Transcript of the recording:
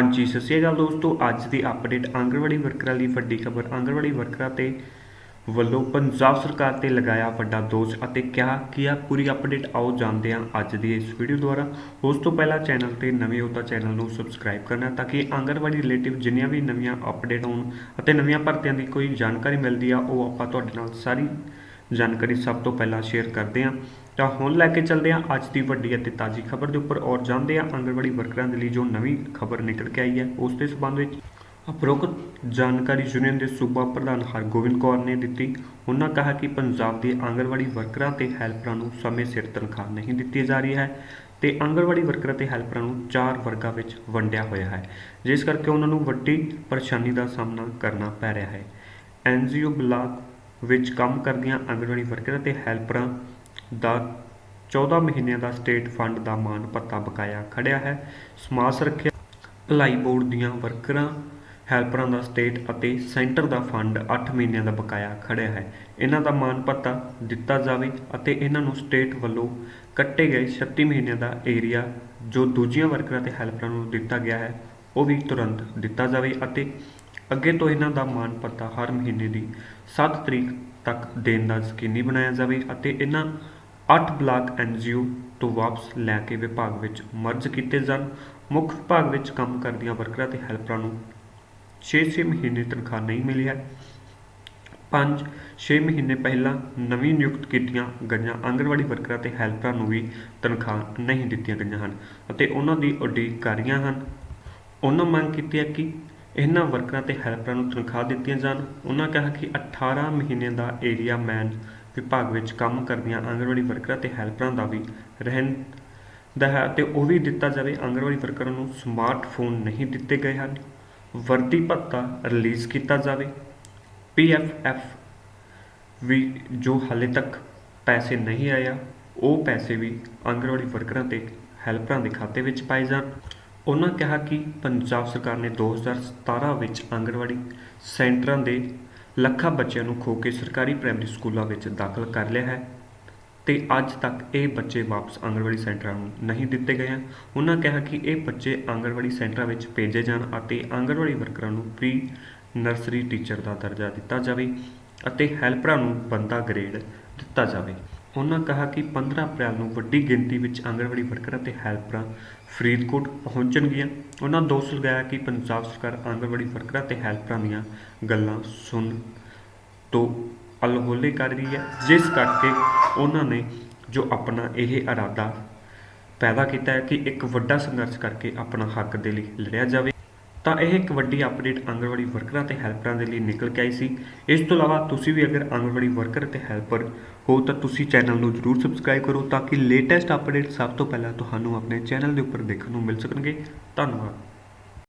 ਹਾਂਜੀ ਸਤਿ ਸ਼੍ਰੀ ਅਕਾਲ ਦੋਸਤੋ। ਅੱਜ ਦੀ ਅਪਡੇਟ ਆਂਗਣਵਾੜੀ ਵਰਕਰਾਂ ਲਈ ਵੱਡੀ ਖਬਰ। ਆਂਗਣਵਾੜੀ ਵਰਕਰਾਂ ਤੇ ਵੱਲੋਂ ਪੰਜਾਬ ਸਰਕਾਰ ਤੇ ਲਗਾਇਆ ਵੱਡਾ ਦੋਸ਼ ਅਤੇ ਕਿਹਾ ਕੀ ਆ ਪੂਰੀ ਅਪਡੇਟ ਆਓ ਜਾਣਦੇ ਹਾਂ ਅੱਜ ਦੀ ਇਸ ਵੀਡੀਓ ਦੁਆਰਾ। ਉਸ ਤੋਂ ਪਹਿਲਾਂ ਚੈਨਲ ਤੇ ਨਵੇਂ ਹੋ ਤਾਂ ਚੈਨਲ ਨੂੰ ਸਬਸਕ੍ਰਾਈਬ ਕਰਨਾ ਤਾਂ ਕਿ ਆਂਗਣਵਾੜੀ ਰਿਲੇਟਿਵ ਜਿੰਨੀਆਂ ਵੀ ਨਵੀਆਂ ਅਪਡੇਟ ਹੋਣ ਅਤੇ ਨਵੀਆਂ ਭਰਤੀਆਂ ਦੀ ਕੋਈ ਜਾਣਕਾਰੀ ਮਿਲਦੀ ਆ, ਉਹ ਆਪਾਂ ਤੁਹਾਡੇ ਨਾਲ ਸਾਰੀ ਜਾਣਕਾਰੀ ਸਭ ਤੋਂ ਪਹਿਲਾਂ ਸ਼ੇਅਰ ਕਰਦੇ ਹਾਂ। ਤਾਂ ਹੁਣ ਲੈ ਕੇ ਚੱਲਦੇ ਹਾਂ ਅੱਜ ਦੀ ਵੱਡੀ ਅਤੇ ਤਾਜ਼ੀ ਖਬਰ ਦੇ ਉੱਪਰ ਔਰ ਜਾਣਦੇ ਹਾਂ ਆਂਗਣਵਾੜੀ ਵਰਕਰਾਂ ਦੇ ਲਈ ਜੋ ਨਵੀਂ ਖਬਰ ਨਿਕਲ ਕੇ ਆਈ ਹੈ, ਉਸ ਦੇ ਸਬੰਧ ਵਿੱਚ। ਉਪਰੋਕਤ ਜਾਣਕਾਰੀ ਯੂਨੀਅਨ ਦੇ ਸੂਬਾ ਪ੍ਰਧਾਨ ਹਰਗੋਬਿੰਦ ਕੌਰ ਨੇ ਦਿੱਤੀ। ਉਹਨਾਂ ਕਿਹਾ ਕਿ ਪੰਜਾਬ ਦੇ ਆਂਗਣਵਾੜੀ ਵਰਕਰਾਂ ਤੇ ਹੈਲਪਰਾਂ ਨੂੰ ਸਮੇਂ ਸਿਰ ਤਨਖਾਹ ਨਹੀਂ ਦਿੱਤੀ ਜਾ ਰਹੀ ਹੈ ਤੇ ਆਂਗਣਵਾੜੀ ਵਰਕਰਾਂ ਤੇ ਹੈਲਪਰਾਂ ਨੂੰ ਚਾਰ ਵਰਗਾਂ ਵਿੱਚ ਵੰਡਿਆ ਹੋਇਆ ਹੈ, ਜਿਸ ਕਰਕੇ ਉਹਨਾਂ ਨੂੰ ਵੱਡੀ ਪਰੇਸ਼ਾਨੀ ਦਾ ਸਾਹਮਣਾ ਕਰਨਾ ਪੈ ਰਿਹਾ ਹੈ। ਐਨਜੀਓ ਬਲਾਕ ਵਿੱਚ ਕੰਮ ਕਰਦੀਆਂ ਆਂਗਣਵਾੜੀ ਵਰਕਰਾਂ ਤੇ ਹੈਲਪਰਾਂ ਦਾ 14 ਮਹੀਨਿਆਂ ਦਾ ਸਟੇਟ ਫੰਡ ਦਾ ਮਾਨ ਭੱਤਾ ਬਕਾਇਆ ਖੜਿਆ ਹੈ। ਸਮਾਜ ਸੁਰੱਖਿਆ, ਭਲਾਈ ਬੋਰਡ ਦੀਆਂ ਵਰਕਰਾਂ, ਹੈਲਪਰਾਂ ਦਾ ਸਟੇਟ ਅਤੇ ਸੈਂਟਰ ਦਾ ਫੰਡ 8 ਮਹੀਨਿਆਂ ਦਾ ਬਕਾਇਆ ਖੜਿਆ ਹੈ। ਇਹਨਾਂ ਦਾ ਮਾਨ ਭੱਤਾ ਦਿੱਤਾ ਜਾਵੇ ਅਤੇ ਇਹਨਾਂ ਨੂੰ ਸਟੇਟ ਵੱਲੋਂ ਕੱਟੇ ਗਏ 36 ਮਹੀਨਿਆਂ ਦਾ ਏਰੀਆ ਜੋ ਦੂਜੀਆਂ ਵਰਕਰਾਂ ਤੇ ਹੈਲਪਰਾਂ ਨੂੰ ਦਿੱਤਾ ਗਿਆ ਹੈ, ਉਹ ਵੀ ਤੁਰੰਤ ਦਿੱਤਾ ਜਾਵੇ ਅਤੇ ਅੱਗੇ ਤੋਂ ਇਹਨਾਂ ਦਾ ਮਾਨ ਭੱਤਾ ਹਰ ਮਹੀਨੇ ਦੀ 7 ਤਰੀਕ ਤੱਕ ਦੇਣ ਦਾ ਯਕੀਨੀ ਬਣਾਇਆ ਜਾਵੇ ਅਤੇ ਇਹਨਾਂ 8 ਬਲਾਕ ਐਨਜੀਓ ਤੋਂ ਵਾਪਸ ਲੈ ਕੇ ਵਿਭਾਗ ਵਿੱਚ ਮਰਜ ਕੀਤੇ ਜਾਣ। ਮੁੱਖ ਵਿਭਾਗ ਵਿੱਚ ਕੰਮ ਕਰਦੀਆਂ ਵਰਕਰਾਂ ਤੇ ਹੈਲਪਰਾਂ ਨੂੰ 6-6 ਮਹੀਨੇ ਤਨਖਾਹ ਨਹੀਂ ਮਿਲੀ ਹੈ। 5-6 ਮਹੀਨੇ ਪਹਿਲਾਂ ਨਵੀਂ ਨਿਯੁਕਤ ਕੀਤੀਆਂ ਗਈਆਂ ਆਂਗਣਵਾੜੀ ਵਰਕਰਾਂ ਤੇ ਹੈਲਪਰਾਂ ਨੂੰ ਵੀ ਤਨਖਾਹ ਨਹੀਂ ਦਿੱਤੀਆਂ ਗਈਆਂ ਹਨ ਅਤੇ ਉਹਨਾਂ ਦੀ ਉਡੀਕ ਕਰ ਰਹੀਆਂ ਹਨ। ਉਹਨਾਂ ਮੰਗ ਕੀਤੀ ਹੈ ਕਿ ਇਹਨਾਂ ਵਰਕਰਾਂ ਤੇ ਹੈਲਪਰਾਂ ਨੂੰ ਤਨਖਾਹ ਦਿੱਤੀਆਂ ਜਾਣ। ਉਹਨਾਂ ਕਿਹਾ ਕਿ 18 ਮਹੀਨਿਆਂ ਦਾ ਏਰੀਆ ਮੈਨ ਵਿਭਾਗ ਵਿੱਚ ਕੰਮ ਕਰਦੀਆਂ ਆਂਗਣਵਾੜੀ ਵਰਕਰਾਂ ਤੇ ਹੈਲਪਰਾਂ ਦਾ ਵੀ ਰਹਿਣ ਦਾ ਹੈ ਤੇ ਉਹ ਵੀ ਦਿੱਤਾ ਜਾਵੇ। ਆਂਗਣਵਾੜੀ ਵਰਕਰਾਂ ਨੂੰ ਸਮਾਰਟਫੋਨ ਨਹੀਂ ਦਿੱਤੇ ਗਏ ਹਨ। ਵਰਦੀ ਭੱਤਾ ਰਿਲੀਜ਼ ਕੀਤਾ ਜਾਵੇ। ਪੀਐਫਐਫ ਵੀ ਜੋ ਹਾਲੇ ਤੱਕ ਪੈਸੇ ਨਹੀਂ ਆਇਆ, ਉਹ ਪੈਸੇ ਵੀ ਆਂਗਣਵਾੜੀ ਵਰਕਰਾਂ ਤੇ ਹੈਲਪਰਾਂ ਦੇ ਖਾਤੇ ਵਿੱਚ ਪਾਏ ਜਾਣ। ਉਹਨਾਂ ਕਿਹਾ ਕਿ ਪੰਜਾਬ ਸਰਕਾਰ ਨੇ 2017 ਵਿੱਚ ਆਂਗਣਵਾੜੀ ਸੈਂਟਰਾਂ ਦੇ ਲੱਖਾਂ ਬੱਚਿਆਂ ਨੂੰ ਖੋ ਕੇ ਸਰਕਾਰੀ ਪ੍ਰਾਇਮਰੀ ਸਕੂਲਾਂ ਵਿੱਚ ਦਾਖਲ ਕਰ ਲਿਆ ਹੈ ਤੇ ਅੱਜ ਤੱਕ ਇਹ ਬੱਚੇ ਵਾਪਸ ਆਂਗਣਵਾੜੀ ਸੈਂਟਰਾਂ ਨੂੰ ਨਹੀਂ ਦਿੱਤੇ ਗਏ ਹਨ। ਉਹਨਾਂ ਕਿਹਾ ਕਿ ਇਹ ਬੱਚੇ ਆਂਗਣਵਾੜੀ ਸੈਂਟਰਾਂ ਵਿੱਚ ਭੇਜੇ ਜਾਣ ਅਤੇ ਆਂਗਣਵਾੜੀ ਵਰਕਰਾਂ ਨੂੰ ਪ੍ਰੀ ਨਰਸਰੀ ਟੀਚਰ ਦਾ ਦਰਜਾ ਦਿੱਤਾ ਜਾਵੇ ਅਤੇ ਹੈਲਪਰਾਂ ਨੂੰ ਬੰਦਾ ਗ੍ਰੇਡ ਦਿੱਤਾ ਜਾਵੇ। ਉਹਨਾਂ ਕਿਹਾ ਕਿ 15 ਅਪ੍ਰੈਲ ਨੂੰ ਵੱਡੀ ਗਿਣਤੀ ਵਿੱਚ ਆਂਗਣਵਾੜੀ ਵਰਕਰਾਂ ਤੇ ਹੈਲਪਰਾਂ ਫਰੀਦਕੋਟ ਪਹੁੰਚਣਗੀਆਂ ਉਹਨਾਂ ਦੋਸ਼ ਲਗਾਇਆ ਕਿ ਪੰਜਾਬ ਸਰਕਾਰ ਆਂਗਣਵਾੜੀ ਵਰਕਰਾਂ ਤੇ ਹੈਲਪਰਾਂ ਦੀਆਂ ਗੱਲਾਂ ਸੁਣ ਤੋਂ ਅਲਹੋਲੇ ਕਰ ਰਹੀ ਹੈ। ਜਿਸ ਕਰਕੇ ਉਹਨਾਂ ਨੇ ਜੋ ਆਪਣਾ ਇਹ ਇਰਾਦਾ ਪੈਦਾ ਕੀਤਾ ਹੈ ਕਿ ਇੱਕ ਵੱਡਾ ਸੰਘਰਸ਼ ਕਰਕੇ ਆਪਣਾ ਹੱਕ ਦੇ ਲਈ ਲੜਿਆ ਜਾਵੇ। ਤਾਂ ਇਹ ਇੱਕ ਵੱਡੀ ਅਪਡੇਟ ਆਂਗਣਵਾੜੀ ਵਰਕਰਾਂ ਤੇ ਹੈਲਪਰਾਂ ਦੇ ਲਈ ਨਿਕਲ ਕੇ ਆਈ ਸੀ। ਇਸ ਤੋਂ ਇਲਾਵਾ ਤੁਸੀਂ ਵੀ ਅਗਰ ਆਂਗਣਵਾੜੀ ਵਰਕਰ ਤੇ ਹੈਲਪਰ ਹੋ ਤਾਂ ਤੁਸੀਂ ਚੈਨਲ ਨੂੰ ਜਰੂਰ ਸਬਸਕ੍ਰਾਈਬ ਕਰੋ ਤਾਂ ਕਿ ਲੇਟੈਸਟ ਅਪਡੇਟ ਸਭ ਤੋਂ ਪਹਿਲਾਂ ਤੁਹਾਨੂੰ ਆਪਣੇ ਚੈਨਲ ਦੇ ਉੱਪਰ ਦੇਖਣ ਨੂੰ ਮਿਲ ਸਕਣਗੇ। ਧੰਨਵਾਦ।